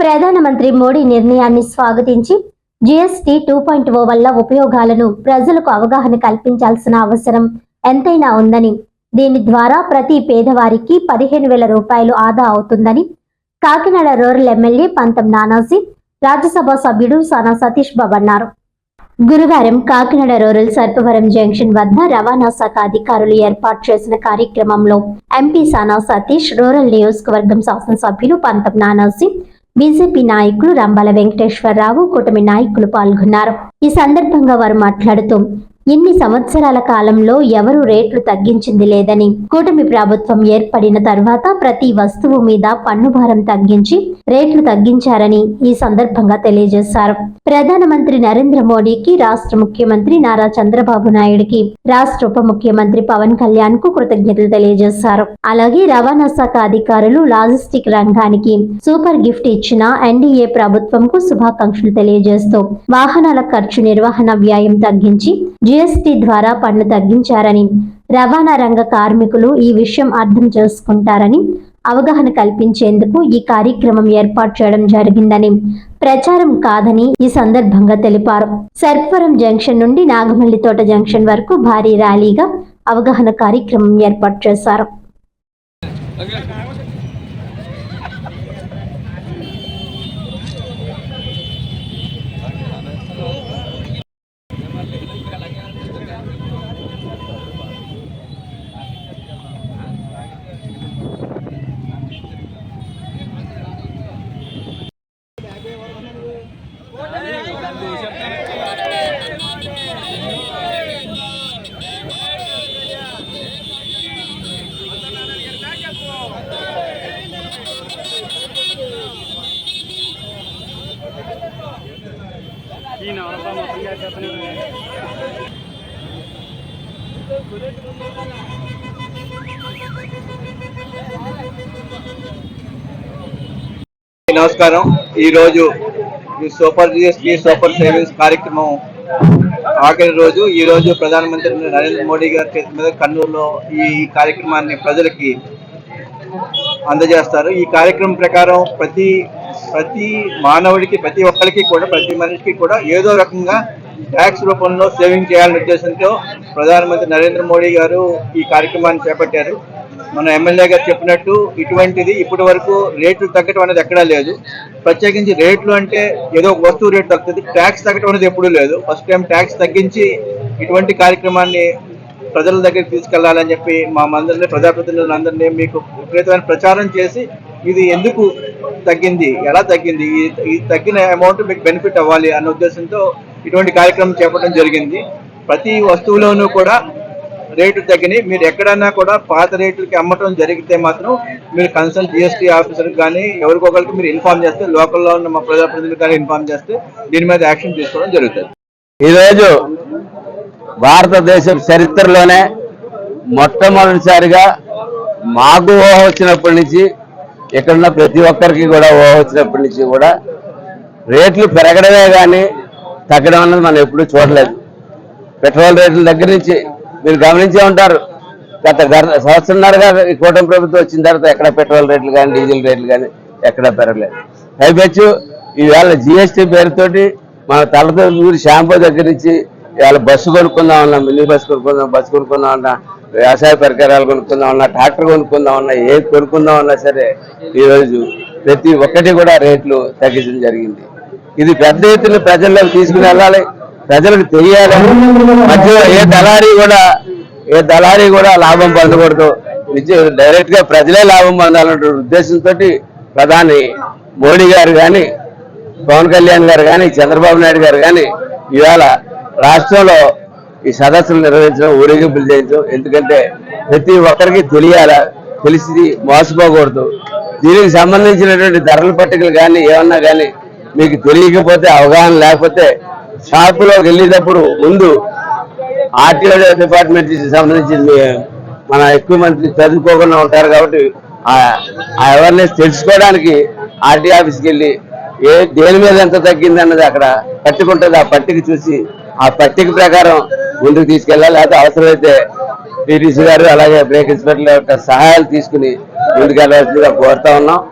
ప్రధానమంత్రి మోడీ నిర్ణయాన్ని స్వాగతించి జీఎస్టీ టూ పాయింట్ ఓ వల్ల ఉపయోగాలను ప్రజలకు అవగాహన కల్పించాల్సిన అవసరం ఎంతైనా ఉందని దీని ద్వారా ప్రతి పేదవారికి పదిహేను వేల రూపాయలు ఆదా అవుతుందని కాకినాడ రూరల్ ఎమ్మెల్యే పంతం నానాజీ రాజ్యసభ సభ్యుడు సానా సతీష్ బాబు అన్నారు. గురువారం కాకినాడ రూరల్ సర్పవరం జంక్షన్ వద్ద రవాణా శాఖ అధికారులు ఏర్పాటు చేసిన కార్యక్రమంలో ఎంపీ సానా సతీష్ రూరల్ నియోజకవర్గం శాసనసభ్యులు పంతం నానాజీ బీజేపీ నాయకులు రంబాల వెంకటేశ్వరరావు కూటమి నాయకులు పాల్గొన్నారు. ఈ సందర్భంగా వారు మాట్లాడుతూ ఇన్ని సంవత్సరాల కాలంలో ఎవరు రేట్లు తగ్గించింది లేదని? కూటమి ప్రభుత్వం ఏర్పడిన తర్వాత ప్రతి వస్తువు మీద పన్ను భారం తగ్గించి రేట్లు తగ్గించారని ఈ సందర్భంగా తెలియజేశారు. ప్రధానమంత్రి నరేంద్ర మోడీకి రాష్ట్ర ముఖ్యమంత్రి నారా చంద్రబాబు నాయుడికి రాష్ట్ర ఉప ముఖ్యమంత్రి పవన్ కళ్యాణ్కు కృతజ్ఞతలు తెలియజేశారు. అలాగే రవాణా శాఖ అధికారులు లాజిస్టిక్ రంగానికి సూపర్ గిఫ్ట్ ఇచ్చిన ఎన్డీఏ ప్రభుత్వంకు శుభాకాంక్షలు తెలియజేస్తూ వాహనాల ఖర్చు నిర్వహణ వ్యయం తగ్గించి జీఎస్టీ ద్వారా పన్ను తగ్గించారని రవాణా రంగ కార్మికులు ఈ విషయం అర్థం చేసుకుంటారని అవగాహన కల్పించేందుకు ఈ కార్యక్రమం ఏర్పాటు చేయడం జరిగిందని ప్రచారం కాదని ఈ సందర్భంగా తెలిపారు. సర్పవరం జంక్షన్ నుండి నాగమల్లి తోట జంక్షన్ వరకు భారీ ర్యాలీగా అవగాహన కార్యక్రమం ఏర్పాటు చేశారు. ఈయన ఎవరబ్బా మొత్తం చేసేస్తాను నమస్కారం. ఈ రోజు ఈ సూపర్ జిఎస్టీ సూపర్ సేవింగ్స్ కార్యక్రమం ఆఖరి రోజు. ఈ రోజు ప్రధానమంత్రి నరేంద్ర మోడీ గారి చేతి మీద కర్నూలులో ఈ కార్యక్రమాన్ని ప్రజలకి అందజేస్తారు. ఈ కార్యక్రమం ప్రకారం ప్రతి ప్రతి మానవుడికి ప్రతి ఒక్కరికి కూడా ప్రతి మనిషికి కూడా ఏదో రకంగా ట్యాక్స్ రూపంలో సేవింగ్ చేయాలనే ఉద్దేశంతో ప్రధానమంత్రి నరేంద్ర మోడీ గారు ఈ కార్యక్రమాన్ని చేపట్టారు. మన ఎమ్మెల్యే గారు చెప్పినట్టు ఇటువంటిది ఇప్పటి వరకు రేట్లు తగ్గటం అనేది ఎక్కడా లేదు. ప్రత్యేకించి రేట్లు అంటే ఏదో ఒక వస్తువు రేటు తగ్గుతుంది. ట్యాక్స్ తగ్గటం అనేది ఎప్పుడూ లేదు. ఫస్ట్ టైం ట్యాక్స్ తగ్గించి ఇటువంటి కార్యక్రమాన్ని ప్రజల దగ్గరికి తీసుకెళ్ళాలని చెప్పి మా మందరిని ప్రజాప్రతినిధులందరినీ మీకు విపరీతమైన ప్రచారం చేసి ఇది ఎందుకు తగ్గింది. ఎలా తగ్గింది? ఈ- తగ్గిన అమౌంట్ మీకు బెనిఫిట్ అవ్వాలి అన్న ఉద్దేశంతో ఇటువంటి కార్యక్రమం చేపట్టడం జరిగింది. ప్రతి వస్తువులోనూ కూడా రేటు తగ్గినాయి. మీరు ఎక్కడన్నా కూడా పాత రేట్లకి అమ్మటం జరిగితే మాత్రం మీరు కన్సల్ట్ జిఎస్టీ ఆఫీసర్కి కానీ ఎవరికొకరికి మీరు ఇన్ఫార్మ్ చేస్తే లోకల్లో ఉన్న మా ప్రజాప్రతినిధులు కానీ ఇన్ఫార్మ్ చేస్తే దీని మీద యాక్షన్ తీసుకోవడం జరుగుతుంది. ఈరోజు భారతదేశ చరిత్రలోనే మొట్టమొదటిసారిగా మాకు ఊహ వచ్చినప్పటి నుంచి ఇక్కడున్న ప్రతి ఒక్కరికి కూడా ఊహ వచ్చినప్పటి నుంచి కూడా రేట్లు పెరగడమే కానీ తగ్గడం అనేది మనం ఎప్పుడూ చూడలేదు. పెట్రోల్ రేట్ల దగ్గర నుంచి మీరు గమనించే ఉంటారు. గత గత సంవత్సరంన్నరగా ఈ కూటమి ప్రభుత్వం వచ్చిన తర్వాత ఎక్కడ పెట్రోల్ రేట్లు కానీ డీజిల్ రేట్లు కానీ ఎక్కడ పెరగలేదు. పైపెచ్చు ఈవేళ జిఎస్టీ పేరుతోటి మన తలతో ఊరి షాంపూ దగ్గర నుంచి ఇవాళ బస్సు కొనుక్కుందాం అన్నా మినీ బస్సు కొనుక్కుందాం బస్సు కొనుక్కుందాం అన్నా. వ్యవసాయ పరికరాలు కొనుక్కుందామన్నా ట్రాక్టర్ కొనుక్కుందామన్నా ఏది కొనుక్కుందామన్నా సరే ఈరోజు ప్రతి ఒక్కటి కూడా రేట్లు తగ్గించడం జరిగింది. ఇది పెద్ద ఎత్తున ప్రజల్లోకి తీసుకుని వెళ్ళాలి. ప్రజలకు తెలియాలి. మధ్యలో ఏ దళారీ కూడా ఏ దళారీ కూడా లాభం పొందకూడదు. డైరెక్ట్గా ప్రజలే లాభం పొందాలనే ఉద్దేశంతో ప్రధాని మోడీ గారు కానీ పవన్ కళ్యాణ్ గారు కానీ చంద్రబాబు నాయుడు గారు కానీ ఇవాళ రాష్ట్రంలో ఈ సదస్సులు నిర్వహించడం ఊరేగింపులు చేయించడం ఎందుకంటే ప్రతి ఒక్కరికి తెలియాల తెలిసి మోసపోకూడదు. దీనికి సంబంధించినటువంటి ధరల పట్టికలు కానీ ఏమన్నా కానీ మీకు తెలియకపోతే అవగాహన లేకపోతే షాపులోకి వెళ్ళేటప్పుడు ముందు ఆర్టీఓ డిపార్ట్మెంట్కి సంబంధించి మన ఎక్కువ మంది చదువుకోకుండా ఉంటారు కాబట్టి ఆ- అవేర్నెస్ తెలుసుకోవడానికి ఆర్టీ ఆఫీస్కి వెళ్ళి ఏ దేని మీద ఎంత తగ్గింది అన్నది అక్కడ పట్టిక ఉంటుంది ఆ పట్టిక చూసి ఆ పట్టిక ప్రకారం ముందుకు తీసుకెళ్ళాలి లేకపోతే అవసరమైతే టీటీసీ గారు అలాగే బ్రేక్ ఇన్స్పెక్టర్ యొక్క సహాయాలు తీసుకుని ముందుకెళ్ళాల్సిందిగా కోరుతా ఉన్నాం.